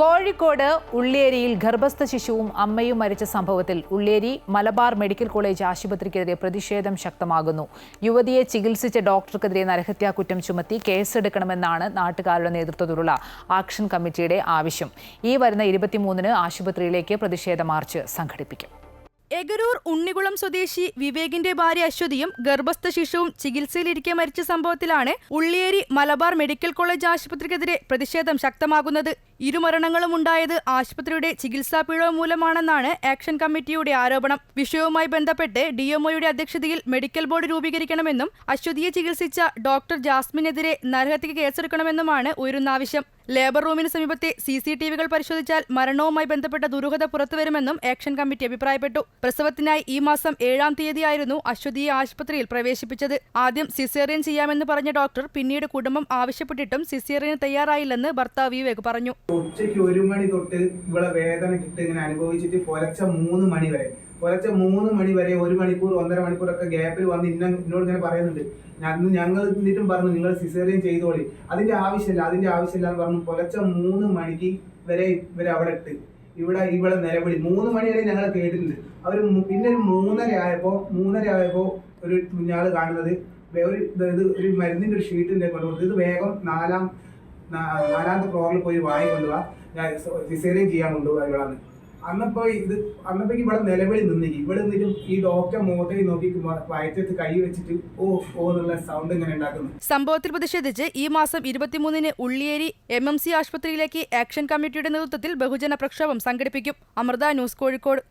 കോഴിക്കോട് ഉള്ളിയേരിയിൽ ഗർഭസ്ഥ ശിശുവും അമ്മയും മരിച്ച സംഭവത്തിൽ ഉള്ളിയേരി മലബാർ മെഡിക്കൽ കോളേജ് ആശുപത്രിക്കെതിരെ പ്രതിഷേധം ശക്തമാകുന്നു. യുവതിയെ ചികിത്സിച്ച ഡോക്ടർക്കെതിരെ നരഹത്യാ കുറ്റം ചുമത്തി കേസെടുക്കണമെന്നാണ് നാട്ടുകാരുടെ നേതൃത്വത്തിലുള്ള ആക്ഷൻ കമ്മിറ്റിയുടെ ആവശ്യം. ഈ വരുന്ന ഇരുപത്തിമൂന്നിന് ആശുപത്രിയിലേക്ക് പ്രതിഷേധ മാർച്ച് സംഘടിപ്പിക്കും. എഗരൂർ ഉണ്ണികുളം സ്വദേശി വിവേകിന്റെ ഭാര്യ അശ്വതിയും ഗർഭസ്ഥ ശിശുവും ചികിത്സയിലിരിക്കെ മരിച്ച സംഭവത്തിലാണ് ഉള്ളിയേരി മലബാർ മെഡിക്കൽ കോളേജ് ആശുപത്രിക്കെതിരെ പ്രതിഷേധം ശക്തമാകുന്നത്. ഇരുമരണങ്ങളും ഉണ്ടായത് ആശുപത്രിയുടെ ചികിത്സാ പിഴവ് മൂലമാണെന്നാണ് ആക്ഷൻ കമ്മിറ്റിയുടെ ആരോപണം. വിഷയവുമായി ബന്ധപ്പെട്ട് ഡിഎംഒയുടെ അധ്യക്ഷതയിൽ മെഡിക്കൽ ബോർഡ് രൂപീകരിക്കണമെന്നും അശ്വതിയെ ചികിത്സിച്ച ഡോക്ടർ ജാസ്മിനെതിരെ നരഹത്യക്ക് കേസെടുക്കണമെന്നുമാണ് ഉയരുന്ന ആവശ്യം ലേബർ റൂമിന് സമീപത്തെ സി സി ടി വികൾ പരിശോധിച്ചാൽ മരണവുമായി ബന്ധപ്പെട്ട ദുരൂഹത പുറത്തുവരുമെന്നും ആക്ഷൻ കമ്മിറ്റി അഭിപ്രായപ്പെട്ടു. പ്രസവത്തിനായി ഈ മാസം ഏഴാം തീയതിയായിരുന്നു അശ്വതിയെ ആശുപത്രിയിൽ പ്രവേശിപ്പിച്ചത്. ആദ്യം സിസേറിയൻ ചെയ്യാമെന്ന് പറഞ്ഞ ഡോക്ടർ പിന്നീട് കുടുംബം ആവശ്യപ്പെട്ടിട്ടും സിസേറിയന് തയ്യാറായില്ലെന്ന് ഭർത്താവ് വിവേക് പറഞ്ഞു. ഉച്ചയ്ക്ക് ഒരു മണി തൊട്ട് ഇവിടെ വേദന കിട്ടി ഇങ്ങനെ അനുഭവിച്ചിട്ട് പുലച്ച മൂന്ന് മണി വരെ. പുലച്ച മൂന്ന് മണി വരെ ഒരു മണിക്കൂർ ഒന്നര മണിക്കൂറൊക്കെ ഗ്യാപ്പിൽ വന്ന് ഇന്ന എന്നോട് ഇങ്ങനെ പറയുന്നുണ്ട്. ഞങ്ങൾ ഞങ്ങൾ എന്നിട്ടും പറഞ്ഞു നിങ്ങൾ സിസേറിയൻ ചെയ്തോളി. അതിന്റെ ആവശ്യമില്ല അതിന്റെ ആവശ്യമില്ല എന്ന് പറഞ്ഞു പുലച്ച മൂന്ന് മണിക്ക് വരെ ഇവരെ അവിടെ ഇട്ട്. ഇവിടെ ഇവിടെ നിലവിളി. മൂന്ന് മണി വരെ ഞങ്ങൾ കേട്ടിട്ടുണ്ട്. അവർ പിന്നെ മൂന്നര ആയപ്പോ മൂന്നര ആയപ്പോ ഒരു കുഞ്ഞാൾ കാണുന്നത്. ഒരു ഇത് ഒരു മരുന്നിന്റെ ഒരു ഷീറ്റിന്റെ കൊണ്ടുപോകുന്നത് ഇത് വേഗം നാലാം നാലാമത്തെ ഫ്ലോറിൽ പോയി വായി ഞാൻ സിസേറിയൻ ചെയ്യാൻ കൊണ്ടുപോകാ ഇവളാണ്. അന്നപ്പോ ഇത് അന്നപ്പോഴേക്ക് ഇവിടെ നിലവിളി നിന്നിക്ക് ഇവിടെ നിന്നിട്ടും ഈ ഡോക്ടർ മുഖത്തേക്ക് നോക്കി വയറ്റത്ത് കൈ വെച്ചിട്ട് ഓ ഓ എന്നുള്ള സൗണ്ട് ഇങ്ങനെ ഉണ്ടാക്കുന്നു. സംഭവത്തിൽ പ്രതിഷേധിച്ച് ഈ മാസം ഇരുപത്തിമൂന്നിന് ഉള്ളിയേരി എം എം സി ആശുപത്രിയിലേക്ക് ആക്ഷൻ കമ്മിറ്റിയുടെ നേതൃത്വത്തിൽ ബഹുജന പ്രക്ഷോഭം സംഘടിപ്പിക്കും. അമൃത ന്യൂസ് കോഴിക്കോട്.